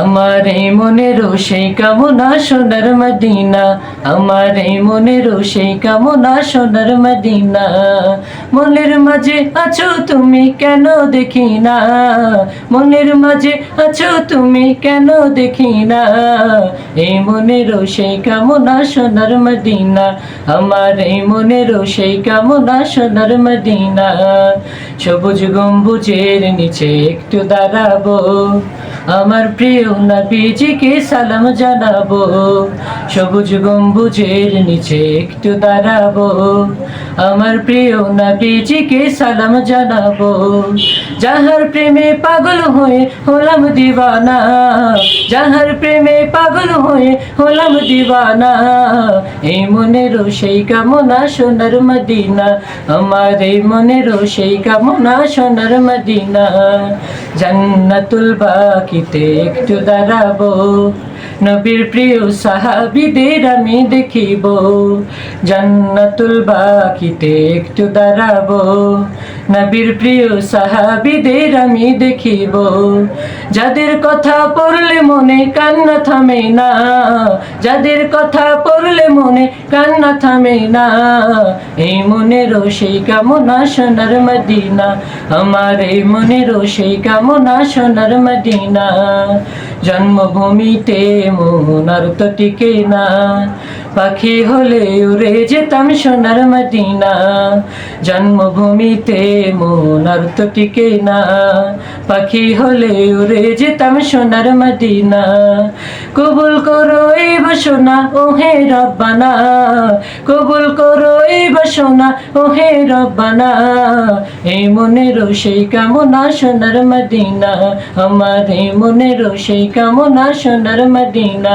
আমার এই মনেরও সেই কামনা সোনার মদিনা, আমার এই মনেরও সেই কামনা সোনার মদিনা। মনের মাঝে আছো তুমি কেন দেখি না মনের মাঝে আছো তুমি কেন দেখি না এই মনেরও সেই কামনা সোনার মদিনা, আমার এই মনেরও সেই কামনা সোনার মদিনা। সবুজ গম্বুজের নিচে একটু দাঁড়াবো। আমার প্রিয় নবীজিকে সালাম জানাব। সবুজ গম্বুজের নিচে একটু দাঁড়াবো। আমার প্রিয় নবীজিকে সালাম জানাব। যাহার প্রেমে পাগল হয়ে হলাম দিওয়ানা যাহার প্রেমে পাগল হয়ে হলাম দিওয়ানা এই মনেরও সেই কামনা সোনার মদিনা, আমার এই মনেরও সেই কামনা সোনার মদিনা। জান্নাতুল বাকিতে একটু দাঁড়াবো। নবীর প্রিয় সাহাবিদের আমি দেখিব। জান্নাতুল বাকিতে একটু দাঁড়াবো। নবীর প্রিয় সাহাবিদের আমি দেখিব। যাদের কথা পড়লে মনে কান্না থামে না। যাদের কথা পড়লে মনে কান্না থামে না। এই মনেরও সেই কামনা সোনার মদিনা। আমার এই মনেরও সেই কামনা সোনার মদিনা। জন্মভূমিতে মন আর তো টিকে না। পাখি হলে উড়ে যেতাম সোনার মদিনা। জন্মভূমিতে মন আর তো টিকে না। পাখি হলে উড়ে যেতাম সোনার মদিনা। কবুল করো এই বাসনা হে রব্বানা। কবুল করো এই বাসনা হে রব্বানা। এই মনেরও সেই কামনা সোনার মদিনা। আমার এই মনেরও সেই কামনা সোনার মদিনা।